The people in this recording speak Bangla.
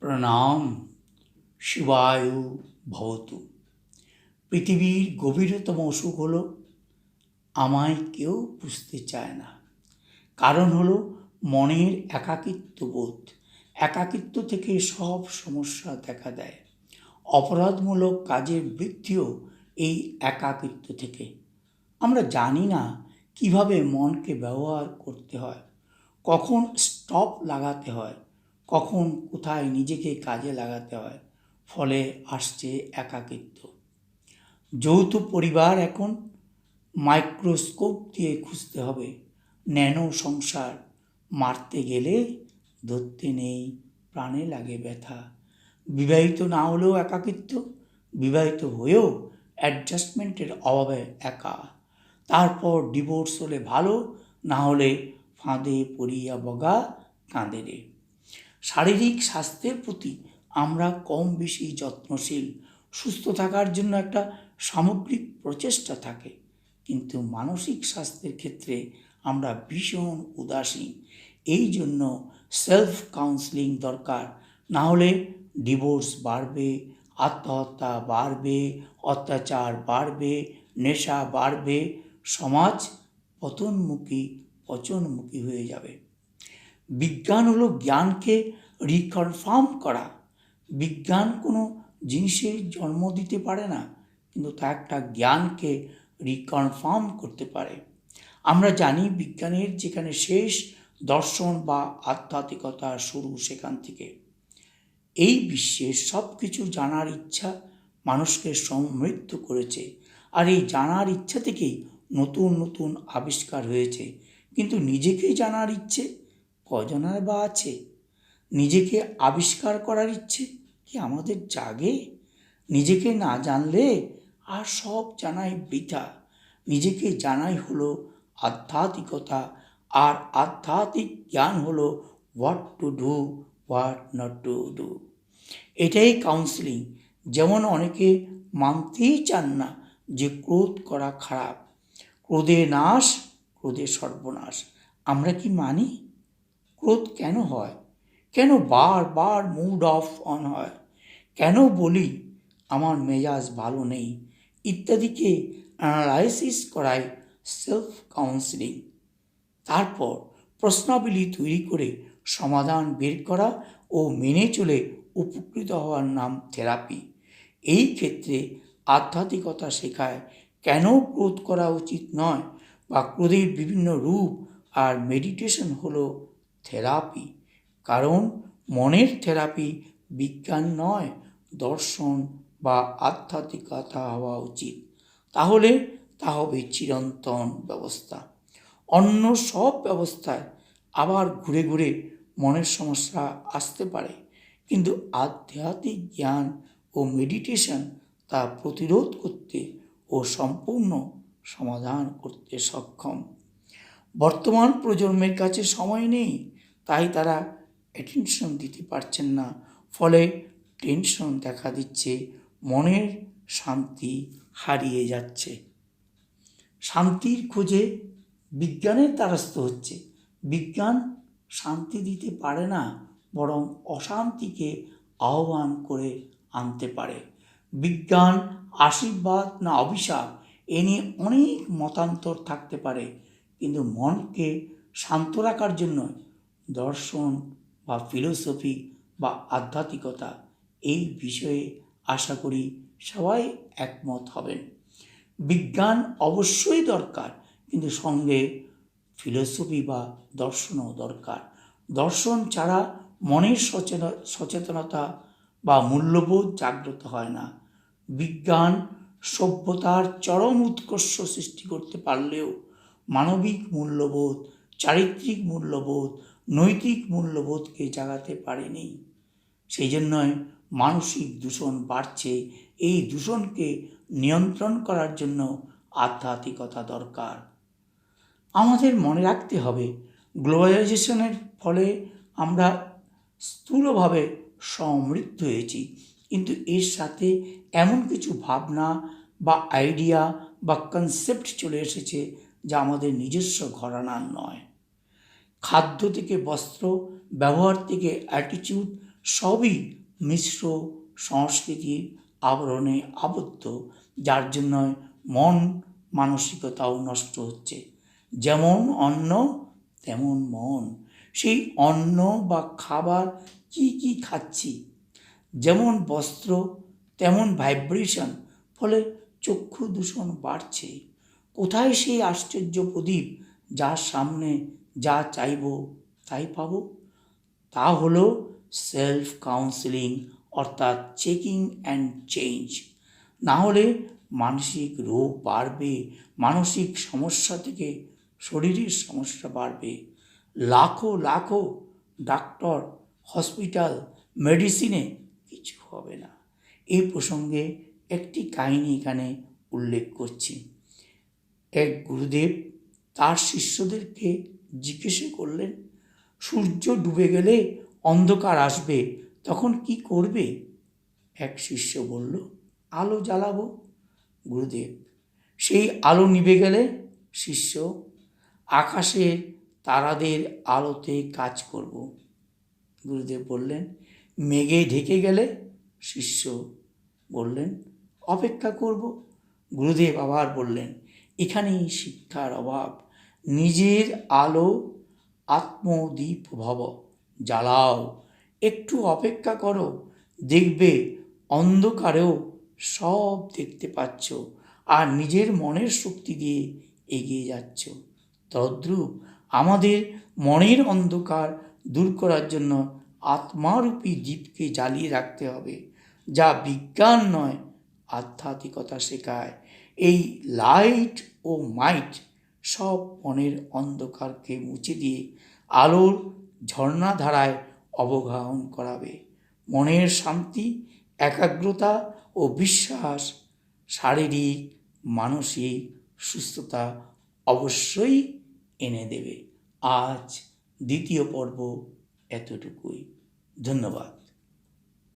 প্রণাম শিবায়ু ভবতু। পৃথিবীর গভীরতম অসুখ হলো, আমায় কেউ বুঝতে চায় না। কারণ হলো, মনের একাকিত্ব বোধ। একাকিত্ব থেকে সব সমস্যা দেখা দেয়। অপরাধমূলক কাজের বৃদ্ধিও এই একাকিত্ব থেকে। আমরা জানি না কীভাবে মনকে ব্যবহার করতে হয়। কখন স্টপ লাগাতে হয়। কখন কোথায় নিজেকে কাজে লাগাতে হয়, ফলে আসছে একাকিত্ব। যৌথ পরিবার এখন মাইক্রোস্কোপ দিয়ে খুঁজতে হবে। ন্যানো সংসার মারতে গেলে ধরতে নেই, প্রাণে লাগে ব্যথা। বিবাহিত না হলেও একাকিত্ব, বিবাহিত হয়েও অ্যাডজাস্টমেন্টের অভাবে একা। তারপর ডিভোর্স হলে ভালো, না হলে ফাঁদে, পড়িয়া বগা কাঁদে রে। শারীরিক স্বাস্থ্যের প্রতি আমরা কম বেশি যত্নশীল, সুস্থ থাকার জন্য একটা সামগ্রিক প্রচেষ্টা থাকে। কিন্তু মানসিক স্বাস্থ্যের ক্ষেত্রে আমরা ভীষণ উদাসীন। এই জন্য সেলফ কাউন্সিলিং দরকার। না হলে ডিভোর্স বাড়বে, আত্মহত্যা বাড়বে, অত্যাচার বাড়বে, নেশা বাড়বে, সমাজ পতনমুখী, পচনমুখী হয়ে যাবে। বিজ্ঞান হলো জ্ঞানকে রিকনফার্ম করা। বিজ্ঞান কোনো জিনিসের জন্ম দিতে পারে না, কিন্তু তা একটা জ্ঞানকে রিকনফার্ম করতে পারে। আমরা জানি বিজ্ঞানের যেখানে শেষ দর্শন বা আধ্যাত্মিকতা শুরু সেখান থেকে। এই বিশ্বের সব কিছু জানার ইচ্ছা মানুষকে সমৃদ্ধ করেছে, আর এই জানার ইচ্ছা থেকেই নতুন নতুন আবিষ্কার হয়েছে। কিন্তু নিজেকে জানার ইচ্ছে কজনের বা আছে? নিজেকে আবিষ্কার করার ইচ্ছে কি আমাদের জাগে? নিজেকে না জানলে আর সব জানাই বৃথা। নিজেকে জানাই হলো আধ্যাত্মিকতা আর আধ্যাত্মিক জ্ঞান হলো what to do what not to do এটাই কাউন্সিলিং যেমন অনেকে মানতেই চান না যে ক্রোধ করা খারাপ। ক্রোধে নাশ, ক্রোধে সর্বনাশ। আমরা কি মানি? ক্রোধ কেন হয়? কেন বারবার মুড অফ অন হয়? কেন বলি, আমার মেজাজ ভালো নেই ইত্যাদিকে অ্যানালাইসিস করায় সেলফ কাউন্সিলিং তারপর প্রশ্নাবলী তৈরি করে সমাধান বের করা ও মেনে চলে উপকৃত হওয়ার নাম থেরাপি এই ক্ষেত্রে আধ্যাত্মিকতা শেখায় কেন ক্রোধ করা উচিত নয়? বা ক্রোধের বিভিন্ন রূপ আর মেডিটেশন হলো থেরাপি। কারণ মনের থেরাপি বিজ্ঞান নয়, দর্শন বা আধ্যাত্মিকতা হওয়া উচিত। তাহলে তা হবে চিরন্তন ব্যবস্থা। অন্য সব ব্যবস্থায় আবার ঘুরে ঘুরে মনের সমস্যা আসতে পারে। কিন্তু আধ্যাত্মিক জ্ঞান ও মেডিটেশন তা প্রতিরোধ করতে ও সম্পূর্ণ সমাধান করতে সক্ষম। বর্তমান প্রজন্মের কাছে সময় নেই, তাই তারা অ্যাটেনশন দিতে পারছেন না। ফলে টেনশন দেখা দিচ্ছে, মনের শান্তি হারিয়ে যাচ্ছে। শান্তির খোঁজে বিজ্ঞানের দ্বারস্থ হচ্ছে। বিজ্ঞান শান্তি দিতে পারে না, বরং অশান্তিকে আহ্বান করে আনতে পারে। বিজ্ঞান আশীর্বাদ না অভিশাপ, এ নিয়ে অনেক মতান্তর থাকতে পারে। কিন্তু মনকে শান্ত রাখার জন্য দর্শন বা ফিলোসফি বা আধ্যাত্মিকতা এই বিষয়ে আশা করি সবাই একমত হবেন। বিজ্ঞান অবশ্যই দরকার, কিন্তু সঙ্গে ফিলোসফি বা দর্শনও দরকার। দর্শন ছাড়া মনের সচেতন, সচেতনতা বা মূল্যবোধ জাগ্রত হয় না। বিজ্ঞান সভ্যতার চরম উৎকর্ষ সৃষ্টি করতে পারলেও মানবিক মূল্যবোধ, চারিত্রিক মূল্যবোধ, নৈতিক মূল্যবোধকে জাগাতে পারেনি। সেই জন্যই মানসিক দূষণ বাড়ছে। এই দূষণকে নিয়ন্ত্রণ করার জন্য আধ্যাত্মিকতা দরকার। আমাদের মনে রাখতে হবে, গ্লোবালাইজেশনের ফলে আমরা স্থূলভাবে সমৃদ্ধ হয়েছি। কিন্তু এর সাথে এমন কিছু ভাবনা বা আইডিয়া বা কনসেপ্ট চলে এসেছে যা আমাদের নিজস্ব ঘরানার নয়। খাদ্য থেকে বস্ত্র, ব্যবহার থেকে অ্যাটিটিউড সবই মিশ্র সংস্কৃতির আবরণে আবদ্ধ, যার জন্য মন মানসিকতাও নষ্ট হচ্ছে। যেমন অন্ন, তেমন মন। সেই অন্ন বা খাবার কি কি খাচ্ছি? যেমন বস্ত্র, তেমন ভাইব্রেশন ফলে চক্ষু দূষণ বাড়ছে। কোথায় সেই আশ্চর্য প্রদীপ যার সামনে যা চাইব তাই পাব? তা হলো সেলফ কাউন্সেলিং, অর্থাৎ চেকিং অ্যান্ড চেঞ্জ। না হলে মানসিক রোগ বাড়বে, মানসিক সমস্যা থেকে শরীরের সমস্যা বাড়বে। লাখো লাখো ডাক্তার, হসপিটাল, মেডিসিনে কিছু হবে না। এই প্রসঙ্গে একটি কাহিনী এখানে উল্লেখ করছি। এক গুরুদেব তার শিষ্যদেরকে জিজ্ঞেস করলেন, সূর্য ডুবে গেলে অন্ধকার আসবে, তখন কি করবে? এক শিষ্য বলল, আলো জ্বালাবো। গুরুদেব, সেই আলো নিভে গেলে? শিষ্য, আকাশের তারাদের আলোতে কাজ করব। গুরুদেব বললেন, মেঘে ঢেকে গেলে? শিষ্য বললেন, অপেক্ষা করব। গুরুদেব আবার বললেন এখানেই শিক্ষার অভাব। নিজের আলো আত্মদীপ ভব জ্বালাও। একটু অপেক্ষা করো, দেখবে অন্ধকারেও সব দেখতে পাচ্ছ আর নিজের মনের শক্তি দিয়ে এগিয়ে যাচ্ছ। তদ্রূপ আমাদের মনের অন্ধকার দূর করার জন্য আত্মারূপী দ্বীপকে জ্বালিয়ে রাখতে হবে, যা বিজ্ঞান নয়, আধ্যাত্মিকতা শেখায়। এই লাইট ও মাইট সব মনের অন্ধকারকে মুছে দিয়ে আলোর ঝর্ণাধারায় অবগাহন করাবে। মনের শান্তি, একাগ্রতা ও বিশ্বাস, শারীরিক, মানসিক সুস্থতা অবশ্যই এনে দেবে। আজ দ্বিতীয় পর্ব এতটুকুই। ধন্যবাদ।